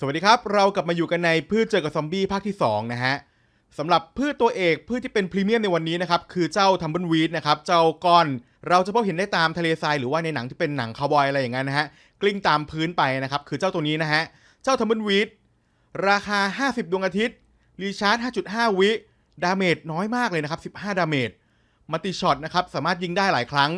สวัสดีครับ เรากลับมาอยู่กันในพืชเจอกับซอมบี้ภาคที่ 2 นะฮะสำหรับพืชตัวเอกพืชที่เป็นพรีเมียมในวันนี้นะครับ คือเจ้าทัมเบิลวีดนะครับ เจ้าก้อน เราจะพบเห็นได้ตามทะเลทรายหรือว่าในหนังที่เป็นหนังคาวบอยอะไรอย่างนั้นนะฮะ กลิ้งตามพื้นไปนะครับ คือเจ้าตัวนี้นะฮะ เจ้าทัมเบิลวีดราคา 50 ดวงอาทิตย์ รีชาร์จ 5.5 วิ ดาเมจน้อยมากเลยนะครับ 15 ดาเมจมัลติช็อตนะครับสามารถยิงได้หลายครั้ง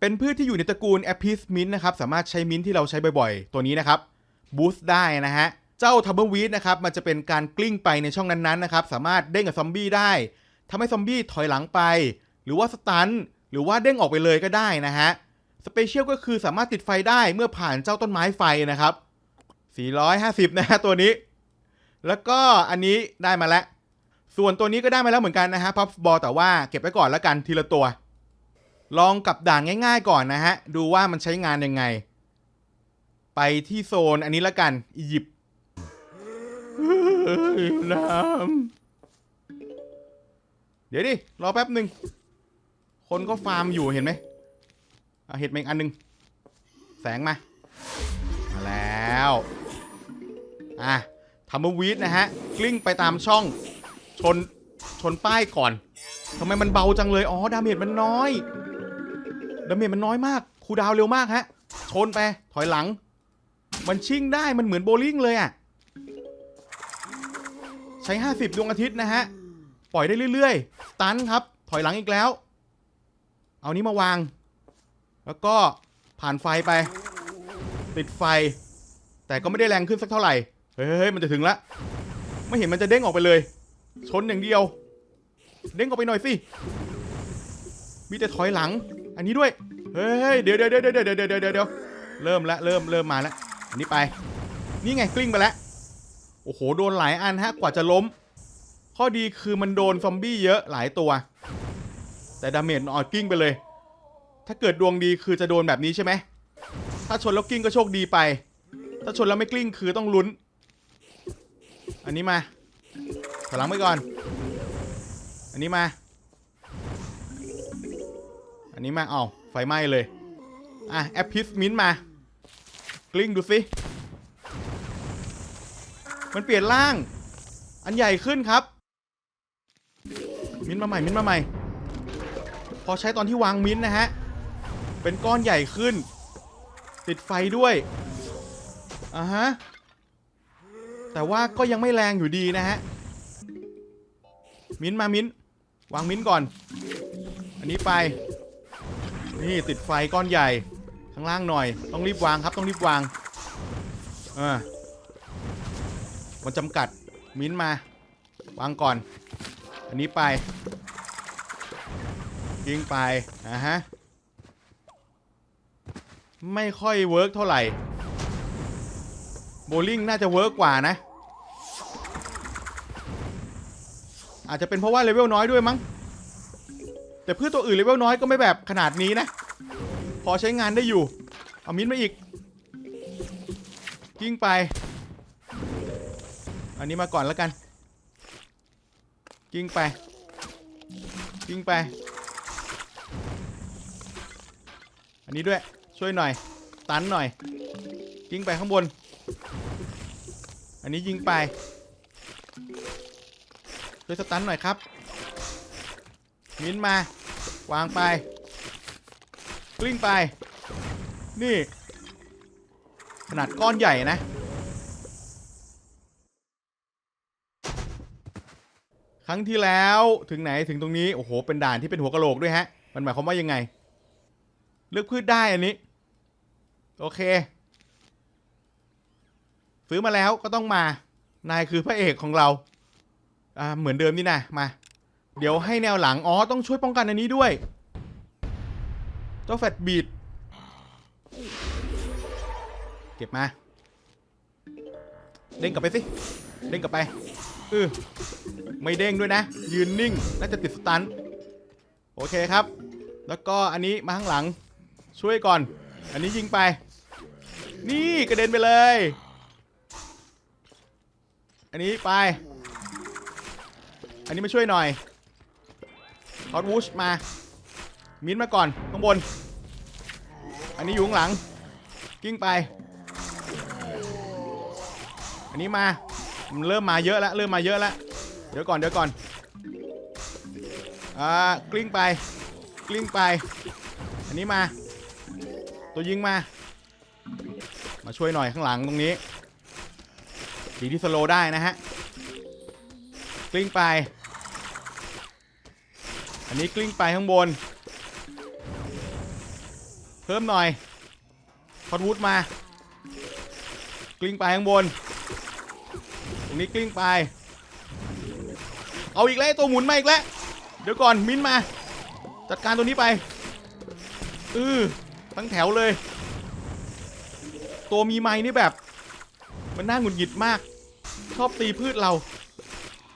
เป็นพืชที่อยู่ในตระกูลแอพิสมินนะครับสามารถใช้มินที่เราใช้บ่อยๆ ตัวนี้นะครับ บูสต์ได้นะฮะ เจ้าทัมเบิลวีดนะครับมันจะเป็นการกลิ้งไปในช่องนั้นๆนะครับสามารถเด้งกับซอมบี้ได้ทำให้ซอมบี้ถอยหลังไป หรือว่าสตันหรือว่าเด้งออกไปเลยก็ได้นะฮะสเปเชียลก็คือสามารถติดไฟได้เมื่อผ่านเจ้าต้นไม้ไฟนะครับ 450 นะฮะตัวนี้ แล้วก็อันนี้ได้มาแล้ว ส่วนตัวนี้ก็ได้มาแล้วเหมือนกันนะฮะพัฟบอลแต่ว่าเก็บไว้ก่อนแล้วกันทีละตัว ลองกับด่านง่าย ๆ ก่อนนะฮะ ดูว่ามันใช้งานยังไง ไปที่โซนอันนี้ละกันอียิปต์หิวน้ำเดี๋ยวดิ รอแป๊บหนึ่ง คนก็ฟาร์มอยู่เห็นไหมเอาเห็ดมาอีกอันหนึ่งแสงมา มาแล้ว อะทำมวีดนะฮะ กลิ้งไปตามช่อง ชน ชนป้ายก่อน ทำไมมันเบาจังเลย อ๋อ ดาเมจมันน้อย ดาเมจมันน้อยมาก คูดาวเร็วมากฮะ ชนไป ถอยหลัง มันชิ่งได้มันเหมือนโบลิ่งเลยอะ่ะใช้ 50 ดวงอาทิตย์นะฮะ ปล่อยได้เรื่อยๆ สตันครับ ถอยหลังอีกแล้ว เอานี้มาวาง แล้วก็ผ่านไฟไป ติดไฟ แต่ก็ไม่ได้แรงขึ้นสักเท่าไหร่ เฮ้ยมันจะถึงละ ไม่เห็นมันจะเด้งออกไปเลย ชนอย่างเดียว เด้งออกไปหน่อยสิ มีแต่ถอยหลัง อันนี้ด้วย เฮ้ย เดี๋ยวเดี๋ยวเดี๋ยวเดี๋ยวเดี๋ยวเดี๋ยวเดี๋ยวเริ่มละ เริ่มเริ่มมาแล้ว อันนี้ไป นี่ไงกลิ้งไปแล้ว โอ้โห โดนหลายอันฮะ กว่าจะล้ม ข้อดีคือมันโดนซอมบี้เยอะหลายตัว แต่ดาเมจอ่อนกลิ้งไปเลย ถ้าเกิดดวงดีคือจะโดนแบบนี้ใช่ไหม ถ้าชนแล้วกลิ้งก็โชคดีไป ถ้าชนแล้วไม่กลิ้งคือต้องลุ้น อันนี้มาถอยหลังไปก่อน อันนี้มา อันนี้มา เอาไฟไหม้เลย อะ แอปพิสมินมา กลิ้งดูสิ มันเปลี่ยนร่าง อันใหญ่ขึ้นครับ มิ้นท์มาใหม่ มิ้นท์มาใหม่ พอใช้ตอนที่วางมิ้นท์นะฮะ เป็นก้อนใหญ่ขึ้น ติดไฟด้วยอ่าฮะ แต่ว่าก็ยังไม่แรงอยู่ดีนะฮะ มิ้นท์มามิ้นท์วางมิ้นท์ก่อน อันนี้ไป นี่ติดไฟก้อนใหญ่างล่างหน่อย ต้องรีบวางครับ ต้องรีบวางเออมันจำกัด มิ้นมา วางก่อน อันนี้ไปยิงไปอะฮะ ไม่ค่อยเวิร์กเท่าไหร่ โบลิ่งน่าจะเวิร์กกว่านะ อาจจะเป็นเพราะว่าเลเวลน้อยด้วยมั้ง แต่เพืชตัวอื่นเลเวลน้อยก็ไม่แบบขนาดนี้นะ อใช้งานได้อยู่ เอามิ้นมาอีกกิ้งไป อันนี้มาก่อนแล้วกัน กิ้งไป กิ้งไป อันนี้ด้วยช่วยหน่อย ตันหน่อย กิ้งไปข้างบน อันนี้ยิงไปช่วยสตันหน่อยครับ มิ้นมา วางไป กลิ้งไป นี่ ขนาดก้อนใหญ่นะ ครั้งที่แล้วถึงไหนถึงตรงนี้ โอ้โห เป็นด่านที่เป็นหัวกะโหลกด้วยฮะ มันหมายความว่ายังไง เลือกพืชได้อันนี้ โอเค ซื้อมาแล้วก็ต้องมา นายคือพระเอกของเรา อ่า เหมือนเดิมนี่นะ มา เดี๋ยวให้แนวหลัง อ๋อ ต้องช่วยป้องกันอันนี้ด้วย จ้าแฟตบีดเก็บมา เด้งกลับไปสิ เด้งกลับไปเออไม่เด้งด้วยนะ ยืนนิ่ง น่าจะติดสตัน โอเคครับ แล้วก็อันนี้มาข้างหลัง ช่วยก่อน อันนี้ยิงไป นี่กระเด็นไปเลย อันนี้ไป อันนี้มาช่วยหน่อยฮอตวูชมา มิ้นมาก่อนข้างบน อันนี้อยู่ข้างหลัง กิ้งไป อันนี้มามันเริ่มมาเยอะแล้วเริ่มมาเยอะแล้วเดี๋ยวก่อนเดี๋ยวก่อนอ่ากลิ้งไปกลิ้งไป อันนี้มา ตัวยิงมา มาช่วยหน่อยข้างหลังตรงนี้ดีที่สโลได้นะฮะกลิ้งไป อันนี้กลิ้งไปข้างบน พิ่มหน่อยพอดวูดมา กลิ้งไปข้างบน ตรงนี้กลิ้งไป เอาอีกแล้วตัวหมุนมาอีกแล้ว เดี๋ยวก่อนมิ้นมา จัดการตัวนี้ไป อือตั้งแถวเลย ตัวมีไม้นี่แบบ มันน่าหงุดหงิดมาก ชอบตีพืชเรา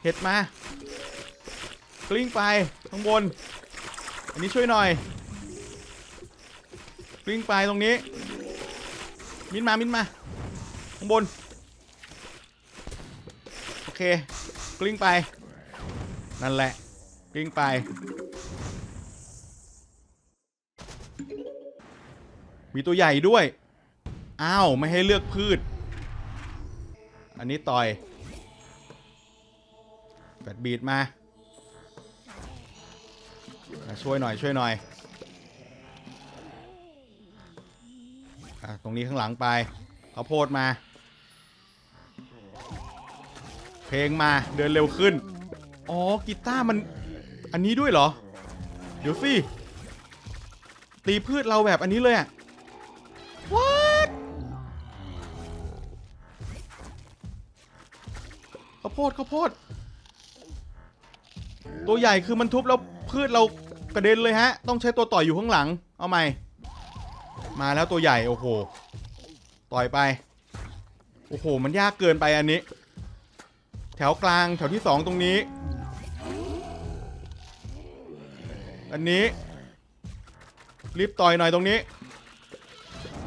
เห็ดมา กลิ้งไปข้างบน อันนี้ช่วยหน่อย กลิ้งไปตรงนี้ มินมา มินมา ข้างบน โอเค กลิ้งไป นั่นแหละ กลิ้งไป มีตัวใหญ่ด้วย อ้าว ไม่ให้เลือกพืช อันนี้ต่อยแบดบีดมามา ช่วยหน่อย ช่วยหน่อย อะตรงนี้ข้างหลังไปข้าวโพดมา เพลงมาเดินเร็วขึ้น อ๋อกีตาร์มัน อันนี้ด้วยเหรอ เดี๋ยวสิ ตีพืชเราแบบอันนี้เลยอะ What ข้าวโพดข้าวโพด ตัวใหญ่คือมันทุบแล้วพืชเรากระเด็นเลยฮะ ต้องใช้ตัวต่อยอยู่ข้างหลัง เอาใหม่ มาแล้วตัวใหญ่โอ้โหต่อยไป โอ้โห มันยากเกินไปอันนี้ แถวกลางแถวที่สองตรงนี้ อันนี้ รีบต่อยหน่อยตรงนี้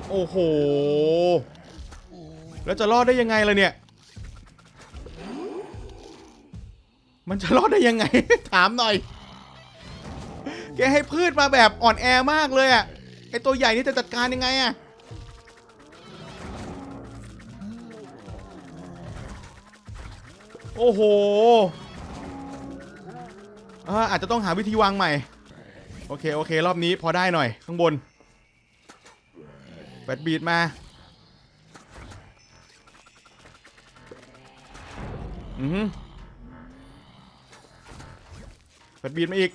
โอ้โห แล้วจะรอดได้ยังไงล่ะเนี่ย มันจะรอดได้ยังไง ถามหน่อย แกให้พืชมาแบบอ่อนแอมากเลยอะ ไอตัวใหญ่นี่จะจัดการยังไงอะโอ้โหอาจจะต้องหาวิธีวางใหม่ โอเค โอเค รอบนี้พอได้หน่อย ข้างบนแบดบีดมา อือแบดบีดมาอีก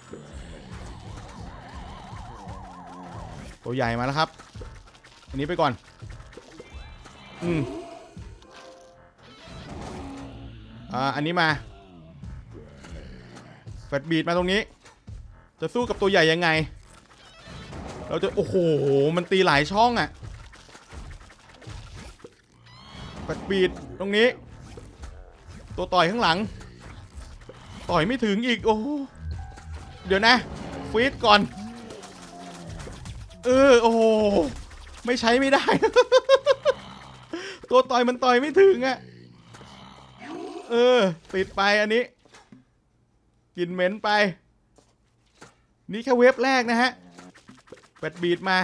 ตัวใหญ่มาแล้วครับ อันนี้ไปก่อน อืมอ่าอันนี้มาแฟดบีดมาตรงนี้ จะสู้กับตัวใหญ่ยังไง เราจะ โอ้โห มันตีหลายช่องอะ่ะแฟดบีดตรงนี้ ตัวต่อยข้างหลัง ต่อยไม่ถึงอีก โอ้เดี๋ยวนะฟีดก่อน เออโอ้โหไม่ใช้ไม่ได้ ตัวต่อยมันต่อยไม่ถึงอะ่ะเออ ติดไปอันนี้ กินเหม็นไป นี่แค่เว็บแรกนะฮะเปิดบีดมา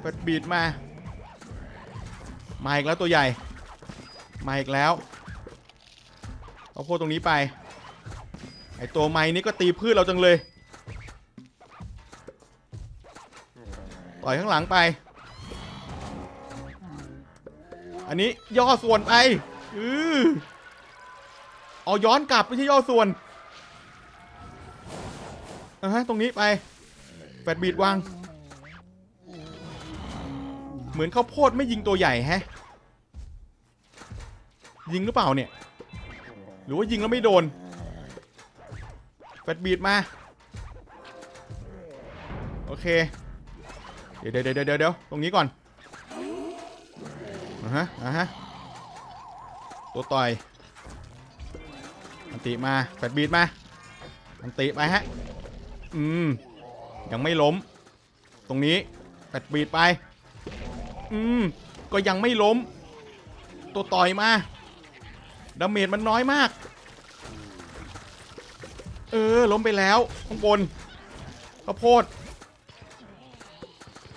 เปิดบีดมา มาอีกแล้วตัวใหญ่ มาอีกแล้ว เอาโคตรตรงนี้ไป ไอตัวไม้นี่ก็ตีพืชเราจังเลย ต่อยข้างหลังไป อันนี้ย่อส่วนไปอือเอาย้อนกลับไม่ใช่ย่อส่วนอะฮะตรงนี้ไปแฟดบีดวางเหมือนข้าวโพดไม่ยิงตัวใหญ่แฮะ ยิงหรือเปล่าเนี่ย หรือว่ายิงแล้วไม่โดนแฟดบีดมา โอเค เดี๋ยวเดี๋ยวเดี๋ยวเดี๋ยวตรงนี้ก่อนอะฮะอะฮะตัวต่อยอันติมาแฟดบีดมาอันติไปฮะอืมยังไม่ล้ม ตรงนี้แฟดบีดไป อืมก็ยังไม่ล้ม ตัวต่อยมาดาเมจมันน้อยมาก เออล้มไปแล้วข้างบนข้าวโพด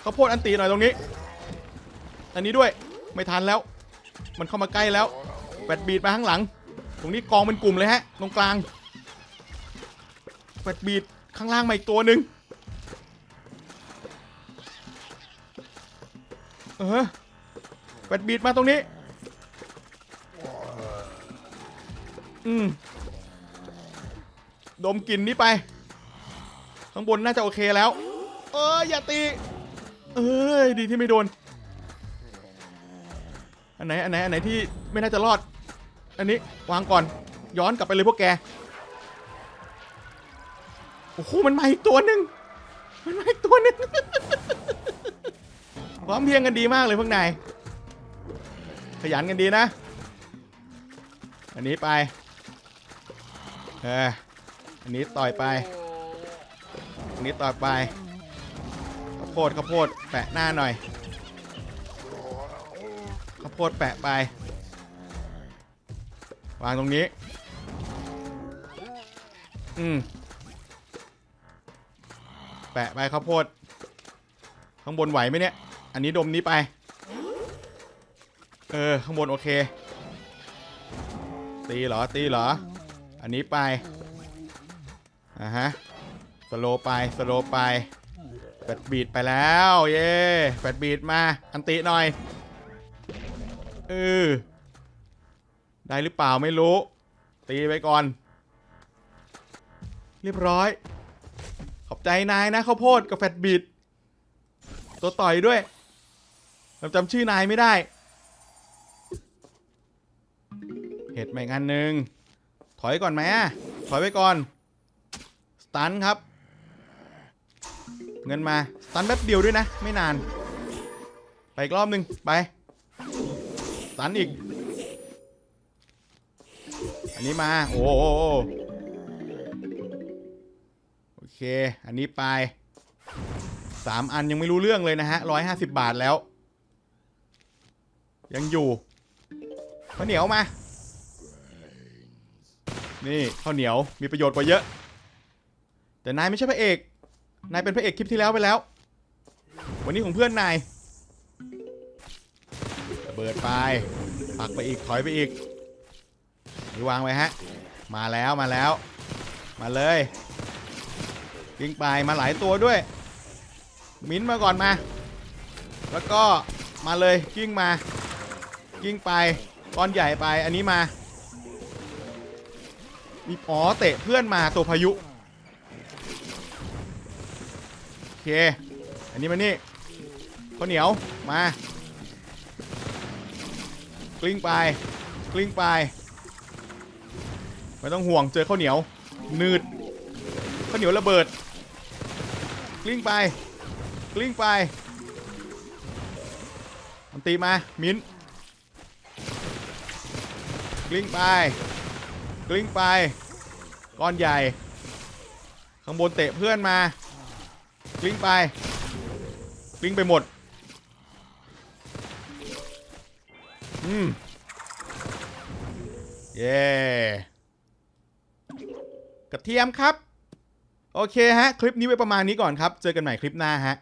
ข้าวโพดอันตีหน่อยตรงนี้ อันนี้ด้วยไม่ทันแล้ว มันเข้ามาใกล้แล้วแฟดบีดมาข้างหลัง ตรงนี้กองเป็นกลุ่มเลยฮะ ตรงกลางแฟดบีดข้างล่างมาอีกตัวหนึ่งเออแฟดบีดมาตรงนี้ อืมดมกลิ่นนี้ไป ข้างบนน่าจะโอเคแล้ว เอออย่าตี เอ้ยดีที่ไม่โดน อันไหนอันไหนอันไหนที่ไม่น่าจะรอด อันนี้วางก่อน ย้อนกลับไปเลยพวกแก โอ้โหมันมาอีกตัวหนึ่งมันมาอีกตัวหนึ่ง พร้อมเพรียงกันดีมากเลยพวกนาย ขยันกันดีนะ อันนี้ไป เออ อันนี้ต่อยไป อันนี้ต่อยไป โพดข้าวโพดแปะหน้าหน่อยข้าวโพดแปะไป วางตรงนี้ อืม แปะไปข้าวโพด ข้างบนไหวไหมเนี่ย อันนี้ดมนี้ไป เออ ข้างบนโอเค ตีเหรอ ตีเหรอ อันนี้ไป อ่าฮะ สโลไป สโลไป แฟดบีดไปแล้วเย่แฟดบีดมา อันติหน่อยเออได้หรือเปล่าไม่รู้ ตีไปก่อน เรียบร้อย ขอบใจนายนะข้าวโพดกับแฟดบีดตัวต่อยด้วยจำชื่อนายไม่ได้ เห็ดมาอีกอันหนึ่งถอยก่อนไหมถอยไปก่อน สตันครับ เงินมาสตันแป๊บเดียวด้วยนะ ไม่นาน ไปอีกรอบหนึ่งไปสตันอีก อันนี้มา โอ้โหโอเค อันนี้ไปสามอันยังไม่รู้เรื่องเลยนะฮะร้อยห้าสิบบาทแล้ว ยังอยู่ข้าวเหนียวมา นี่ข้าวเหนียวมีประโยชน์กว่าเยอะ แต่นายไม่ใช่พระเอก นายเป็นพระเอกคลิปที่แล้วไปแล้ว วันนี้ของเพื่อนนายระเบิดไปปักไปอีกถอยไปอีกนี่วางไว้ฮะ มาแล้วมาแล้ว มาเลยกิ้งไปมาหลายตัวด้วย มิ้นมาก่อนมา แล้วก็มาเลยกิ้งมา กิ้งไปก้อนใหญ่ไปอันนี้มามีอ๋อเตะเพื่อนมาตัวพายุ โอ เค อันนี้มานี่ข้าวเหนียวมากลิ้งไปกลิ้งไปไม่ต้องห่วงเจอข้าวเหนียวนืดข้าวเหนียวระเบิดกลิ้งไปกลิ้งไปมันตีมามิ้นกลิ้งไปกลิ้งไปก้อนใหญ่ข้างบนเตะเพื่อนมา กลิ้งไปกลิ้งไปหมด อืม เย้กระเทียมครับ โอเคฮะ คลิปนี้ไว้ประมาณนี้ก่อนครับ เจอกันใหม่คลิปหน้าฮะ